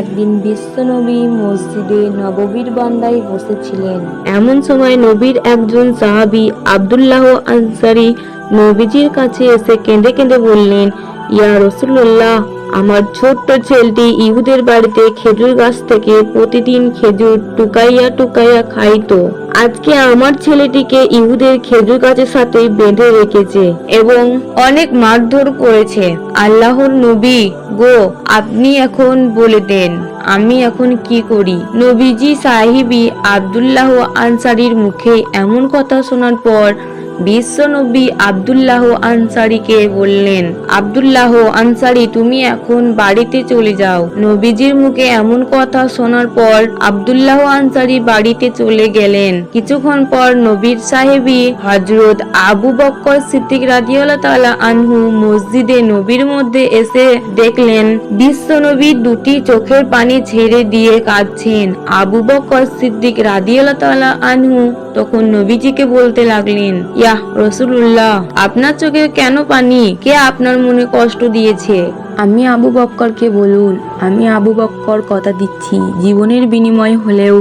একদিন বিশ্বনবী মসজিদে নববীর বান্দায় বসেছিলেন। এমন সময় নবীর একজন সাহাবি আবদুল্লাহ আনসারি নবীজির কাছে এসে কেঁদে কেঁদে বললেন, ইয়া রসুল্লাহ আমার ছোট্ট ছেলেটি ইহুদের বাড়িতে খেজুর গাছ থেকে প্রতিদিন খেজুর টুকাইয়া টুকাইয়া খাইতো। আজকে আমার ছেলেটিকে ইহুদের খেজুর গাছের সাথে বেঁধে রেখেছে এবং অনেক মারধর করেছে। আল্লাহর নবী, গো, আপনি এখন বলে দেন, আমি এখন কি করি? নবীজি সাহিবি আবদুল্লাহ আনসারির মুখে এমন কথা শোনার পর বিশ্ব নবী আব্দুল্লাহ আনসারিকে বললেন, আব্দুল্লাহ আনসারি, তুমি এখন বাড়িতে চলে যাও। নবীজির মুখে এমন কথা শোনার পর আব্দুল্লাহ আনসারি বাড়িতে চলে গেলেন। কিছুক্ষণ পর নবীর হজরত আবু বক্কর সিদ্দিক তাআলা আনহু মসজিদে নবীর মধ্যে এসে দেখলেন বিশ্ব নবী দুটি চোখের পানি ছেড়ে দিয়ে কাঁদছেন। আবু বক্কর সিদ্দিক তাআলা আনহু তখন নবীজিকে বলতে লাগলেন ইয়া রসুল্লাহ আপনার চোখে কেন পানি? কে আপনার মনে কষ্ট দিয়েছে? আমি আবু বক্করকে বলুন, আমি আবু বক্কর কথা দিচ্ছি, জীবনের বিনিময় হলেও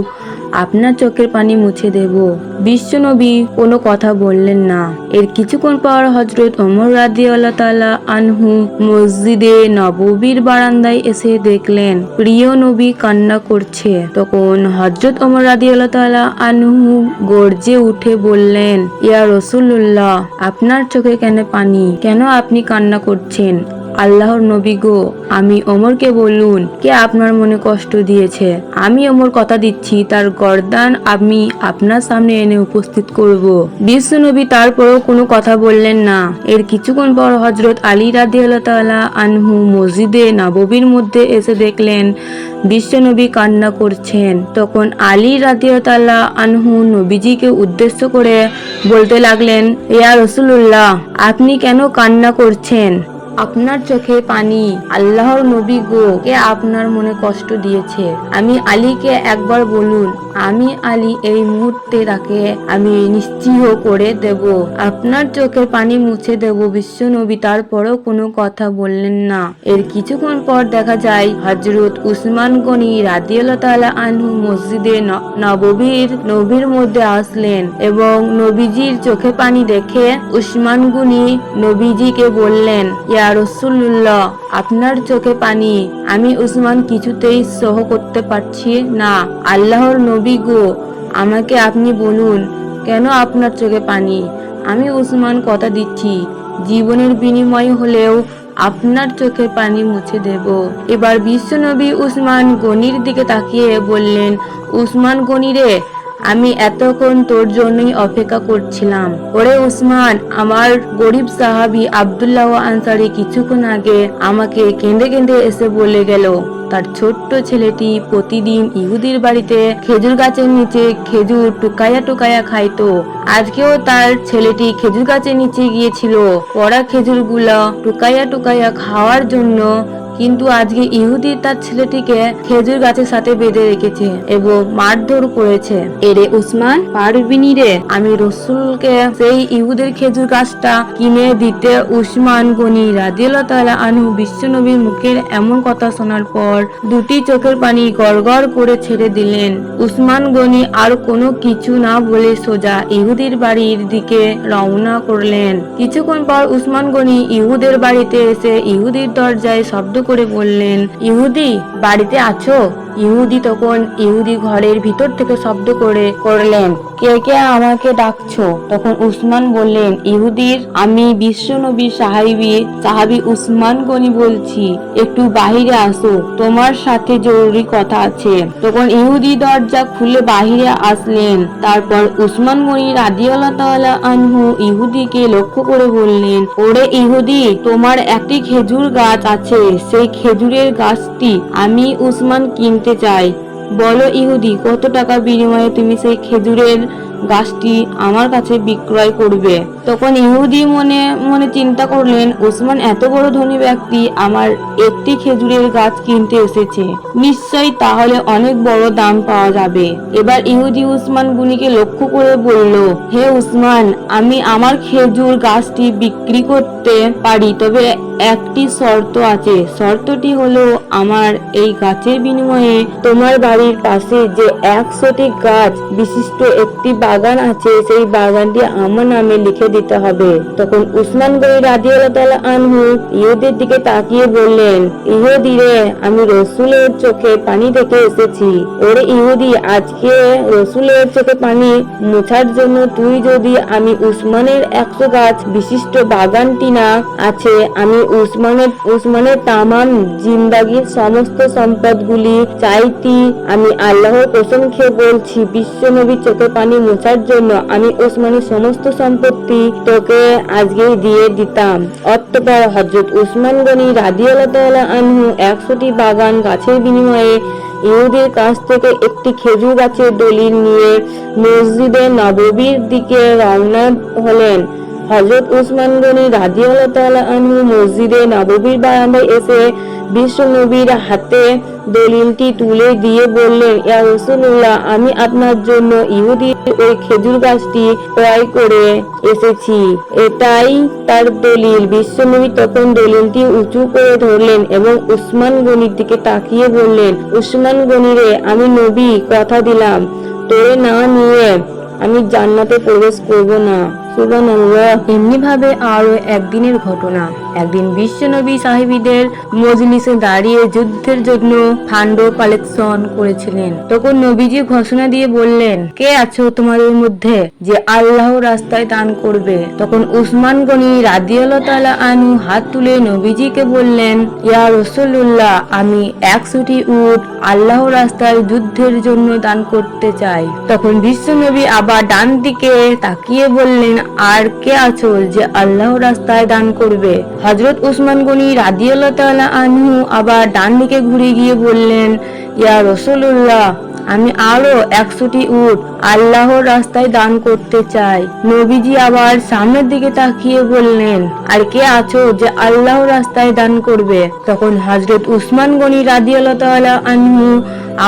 আপনার চোখের পানি মুছে দেব। বিশ্বনবী কোনো কথা বললেন না। এর কিছুক্ষণ পর হজরত অমর রাদি আল্লাহ তালা আনহু মসজিদে নববীর বারান্দায় এসে দেখলেন, প্রিয় নবী কান্না করছে। তখন হজরত অমর রাদি আল্লাহ তালা আনহু গর্জে উঠে বললেন, ইয়া রসুল্লাহ আপনার চোখে কেন পানি? কেন আপনি কান্না করছেন? আল্লাহর নবী গো, আমি ওমরকে বলুন কে আপনার মনে কষ্ট দিয়েছে? আমি ওমর কথা দিচ্ছি, তার গরদান আমি আপনার সামনে এনে উপস্থিত করব। বিশ্ব নবী তারপরও কোনো কথা বললেন না। এর কিছুক্ষণ পর হজরত আলী রাদি তাআলা আনহু মসজিদে নববীর মধ্যে এসে দেখলেন বিশ্বনবী কান্না করছেন। তখন আলী রাদিয়াতাল্লাহ আনহু নবীজিকে উদ্দেশ্য করে বলতে লাগলেন, ইয়া রসুল্লাহ আপনি কেন কান্না করছেন? আপনার চোখে পানি, আল্লাহর নবী গো, কে আপনার মনে কষ্ট দিয়েছে? আমি আলীকে একবার বলুন, আমি আলী এই মুহূর্তে তাকে আমি নিশ্চিহ করে দেব। আপনার চোখের পানি মুছে দেব, বিশ্ব নবী তারপরেও কোনো কথা বললেন না। এর কিছুক্ষণ পর দেখা যায় হজরত উসমান গনি রাদিয়াল্লাহু আনহু মসজিদে নববীর, নবীর মধ্যে আসলেন এবং নবীজির চোখে পানি দেখে উসমান গুনি নবীজিকে বললেন, ইয়া রসুল্লাহ আপনার চোখে পানি। আমি উসমান কিছুতেই সহ করতে পারছি না। আল্লাহর নবী গো, আমাকে আপনি বলুন, কেন আপনার চোখে পানি? আমি উসমান কথা দিচ্ছি, জীবনের বিনিময় হলেও আপনার চোখের পানি মুছে দেব। এবার বিশ্বনবী উসমান গনির দিকে তাকিয়ে বললেন, উসমান গনি রে আমি এতক্ষণ তোর জন্যই অপেক্ষা করছিলাম। ওরে উসমান আমার গরিব সাহাবি আব্দুল্লাহ আনসারি কিছুক্ষণ আগে আমাকে কেঁদে কেঁদে এসে বলে গেল, তার ছোট্ট ছেলেটি প্রতিদিন ইহুদির বাড়িতে খেজুর গাছের নিচে খেজুর টুকায়া টুকায়া খাইতো। আজকেও তার ছেলেটি খেজুর গাছের নিচে গিয়েছিল, পড়া খেজুরগুলো টুকায়া টুকায়া খাওয়ার জন্য কিন্তু আজকে ইহুদি তার ছেলেটিকে খেজুর গাছের সাথে বেঁধে রেখেছে এবং মারধর করেছে। এরে উসমান পারবিনি রে? আমি রসুলকে সেই ইহুদের খেজুর গাছটা কিনে দিতে উসমান গনি তাআলা আনহু বিশ্বনবীর মুখের এমন কথা শোনার পর দুটি চোখের পানি গড়গড় করে ছেড়ে দিলেন। উসমান গনি আর কোনো কিছু না বলে সোজা ইহুদির বাড়ির দিকে রওনা করলেন। কিছুক্ষণ পর উসমান গনি ইহুদের বাড়িতে এসে ইহুদির দরজায় শব্দ করে বললেন ইহুদি বাড়িতে আছো? ইহুদি তখন ইহুদি ঘরের ভিতর থেকে শব্দ করে, করলেন, কে কে আমাকে ডাকছো? তখন উসমান বললেন, ইহুদির, আমি বিশ্বনবী সাহাবি সাহাবি উসমান গনি বলছি, একটু বাহিরে আসো, তোমার সাথে জরুরি কথা আছে। তখন ইহুদি দরজা খুলে বাহিরে আসলেন, তারপর উসমান গনি রাদিয়াল্লাহু আনহু ইহুদিকে লক্ষ্য করে বললেন, ওরে ইহুদি, তোমার একটি খেজুর গাছ আছে, সেই খেজুরের গাছটি আমি উসমান কিনতে চাই। বলো ইহুদি কত টাকা বিনিময়ে তুমি সেই খেজুরের গাছটি আমার কাছে বিক্রয় করবে? তখন ইহুদি মনে মনে চিন্তা করলেন, ওসমান এত বড় ধনী ব্যক্তি আমার একটি খেজুরের গাছ কিনতে এসেছে। নিশ্চয়ই তাহলে অনেক বড় দাম পাওয়া যাবে। এবার ইহুদি উসমান গুনিকে লক্ষ্য করে বলল, হে উসমান আমি আমার খেজুর গাছটি বিক্রি করতে পারি, তবে একটি শর্ত আছে। শর্তটি হলো আমার এই গাছের বিনিময়ে তোমার বাড়ির পাশে যে একশোটি গাছ বিশিষ্ট একটি বাগান আছে, সেই বাগানটি আমার নামে লিখে দিতে হবে। তখন উসমান গনি রাজিয়াল্লাহ আনহু ইহুদের দিকে তাকিয়ে বললেন, ইহুদিরে, আমি রসুলের চোখে পানি দেখে এসেছি। ওরে ইহুদি, আজকে রসুলের চোখে পানি মোছার জন্য তুই যদি আমি উসমানের একশো গাছ বিশিষ্ট বাগানটি না আছে, আমি উসমানের উসমানের তামাম জিন্দাগির সমস্ত সম্পদগুলি চাইতি। আমি আল্লাহর কসম খেয়ে বলছি, বিশ্ব নবীর চোখে পানি মোছার জন্য আমি উসমানের সমস্ত সম্পত্তি তোকে আজকেই দিয়ে দিতাম। অতঃপর হজরত উসমান গনি রাদিয়াল্লাহ আনহু একশোটি বাগান গাছের বিনিময়ে ইহুদের কাছ থেকে একটি খেজুর গাছের দলিল নিয়ে মসজিদে নববীর দিকে রওনা হলেন। হজরত উসমান গনি রাজিয়াল্লাহ তাআলা আনহু মসজিদে নববীর বারান্দায় এসে বিশ্ব নবীর হাতে দলিলটি তুলে দিয়ে বললেন, ইয়া আমি আপনার জন্য ইহুদির ওই খেজুর গাছটি ক্রয় করে এসেছি। এটাই তার দলিল। বিশ্বনবী তখন দলিলটি উঁচু করে ধরলেন এবং উসমান গনির দিকে তাকিয়ে বললেন, উসমান গনিরে আমি নবী, কথা দিলাম। তোরে না নিয়ে আমি জান্নাতে প্রবেশ করব না। সুবহানাল্লাহ এমনি ভাবে আরও একদিনের ঘটনা। একদিন বিশ্বনবী সাহেবীদের মজলিসে দাঁড়িয়ে যুদ্ধের জন্য ফান্ড কালেকশন করেছিলেন। তখন নবীজি ঘোষণা দিয়ে বললেন, কে আছো তোমাদের মধ্যে যে আল্লাহ রাস্তায় দান করবে? তখন উসমান গনি রাদিয়াল্লাহু তাআলা আনহু হাত তুলে নবীজিকে বললেন, ইয়া রাসূলুল্লাহ, আমি একশোটি উট আল্লাহ রাস্তায় যুদ্ধের জন্য দান করতে চাই। তখন বিশ্বনবী আবার ডান দিকে তাকিয়ে বললেন আর কে আছো যে আল্লাহ রাস্তায় দান করবে? হজরত উসমান গনি রাদিয়াল্লাহু তাআলা আনহু আবার ডান দিকে ঘুরে গিয়ে বললেন, ইয়া রসুল্লাহ আমি আরও একশোটি উট আল্লাহর রাস্তায় দান করতে চাই। নবীজি আবার সামনের দিকে তাকিয়ে বললেন, আর কে আছো যে আল্লাহর রাস্তায় দান করবে? তখন হজরত উসমান গনি তাআলা আনহু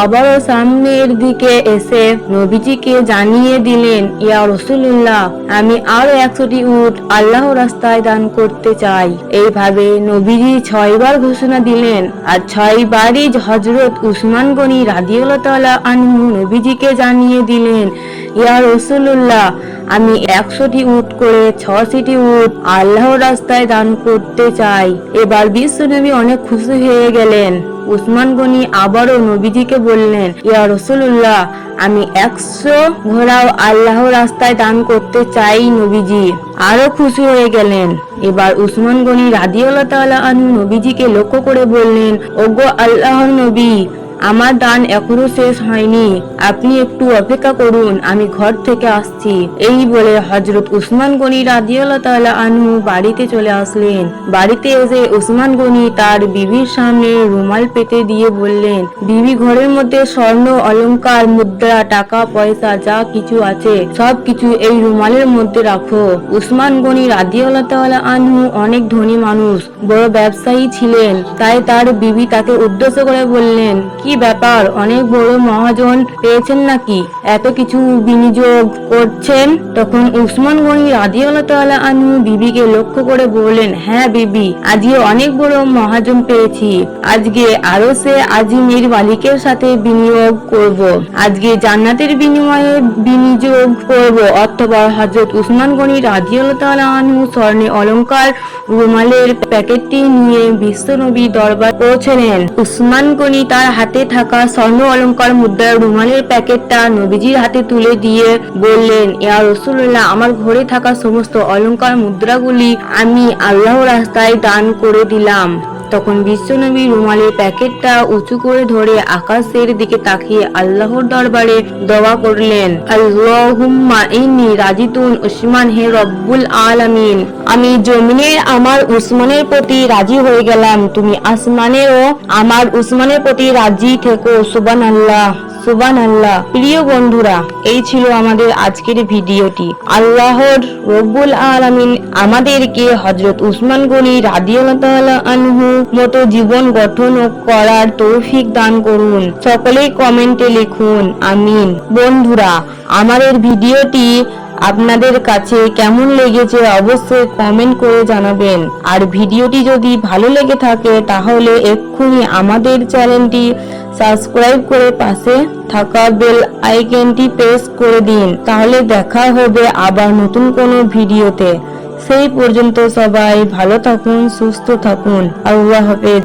আবারও সামনের দিকে এসে নবীজিকে জানিয়ে দিলেন, ইয়া রসুল্লাহ আমি আরও একশোটি উট আল্লাহ রাস্তায় দান করতে চাই। এইভাবে নবীজি ছয়বার ঘোষণা দিলেন, আর ছয়বারই হজরত উসমান গনি রাদিয়াল্লাহু তাআলা আনহু নবীজিকে জানিয়ে দিলেন, ইয়া রসুল্লাহ আমি একশোটি উট করে ছশিটি উট আল্লাহর রাস্তায় দান করতে চাই। এবার বিশ্বনবী অনেক খুশি হয়ে গেলেন। উসমান গনি আবারও নবীজিকে বললেন, ইয়া রসুল্লাহ আমি একশো ঘোড়াও আল্লাহ রাস্তায় দান করতে চাই নবীজি। আরও খুশি হয়ে গেলেন। এবার উসমান গনি রাদিয়াল্লাহু তাআলা আনহু নবীজিকে লক্ষ্য করে বললেন, ওগো আল্লাহর নবী আমার দান এখনও শেষ হয়নি। আপনি একটু অপেক্ষা করুন, আমি ঘর থেকে আসছি। এই বলে হজরত উসমান গনি রাদিয়াল্লাহু আনহু বাড়িতে চলে আসলেন। বাড়িতে এসে উসমান গনি তার বিবির সামনে রুমাল পেতে দিয়ে বললেন, বিবি ঘরের মধ্যে স্বর্ণ, অলংকার, মুদ্রা, টাকা, পয়সা, যা কিছু আছে, সব কিছু এই রুমালের মধ্যে রাখো। উসমান গনি রাদিয়াল্লাহু তাআলা আনহু অনেক ধনী মানুষ, বড় ব্যবসায়ী ছিলেন, তাই তার বিবি তাকে উদ্দেশ্য করে বললেন কি ব্যাপার? অনেক বড় মহাজন পেয়েছেন নাকি? এত কিছু বিনিয়োগ করছেন? তখন উসমান গনি রাদিয়াল্লাহু তাআলা আনহু বিবিকে লক্ষ্য করে বললেন হ্যাঁ বিবি, আজকে অনেক বড় মহাজন পেয়েছি। আজকে আরও সে আজিমের মালিকের সাথে বিনিয়োগ করব। আজকে জান্নাতের বিনিময়ে বিনিয়োগ করব। অথবা হযরত উসমান গনি রাদিয়াল্লাহু তাআলা আনহু স্বর্ণে অলংকার রুমালের প্যাকেটটি নিয়ে বিশ্বনবী দরবার পৌঁছলেন। উসমান গনি তার হাতে থাকা স্বর্ণ অলঙ্কার মুদ্রার রুমালের প্যাকেটটা নবীজির হাতে তুলে দিয়ে বললেন, ইয়া রসুল্লাহ আমার ঘরে থাকা সমস্ত অলঙ্কার মুদ্রাগুলি আমি আল্লাহ রাস্তায় দান করে দিলাম। তখন বিশ্বনবী রুমালের প্যাকেটটা উঁচু করে ধরে আকাশের দিকে তাকিয়ে আল্লাহর দরবারে দোয়া করলেন, আল্লাহুম্মা ইন্নি রাজিতুন উসমান হে রব্বুল আলামিন। আমি জমিনের আমার উসমানের প্রতি রাজি হয়ে গেলাম। তুমি আসমানেরও আমার উসমানের প্রতি রাজি থেকো, সুবহানাল্লাহ। সুবান আল্লাহ প্রিয় বন্ধুরা, এই ছিল আমাদের আজকের ভিডিওটি। আল্লাহর রব্বুল আলমিন আমাদেরকে হজরত উসমান গনি রাদিয়াল্লাহ আনহু মতো জীবন গঠন ও করার তৌফিক দান করুন। সকলেই কমেন্টে লিখুন, আমিন। বন্ধুরা, আমাদের ভিডিওটি আপনাদের কাছে কেমন লেগেছে অবশ্যই কমেন্ট করে জানাবেন। আর ভিডিওটি যদি ভালো লেগে থাকে, তাহলে এক্ষুনি আমাদের চ্যানেলটি সাবস্ক্রাইব করে পাশে থাকা বেল আইকনটি প্রেস করে দিন। তাহলে দেখা হবে আবার নতুন কোনো ভিডিওতে। সেই পর্যন্ত সবাই ভালো থাকুন, সুস্থ থাকুন। আল্লাহ হাফেজ।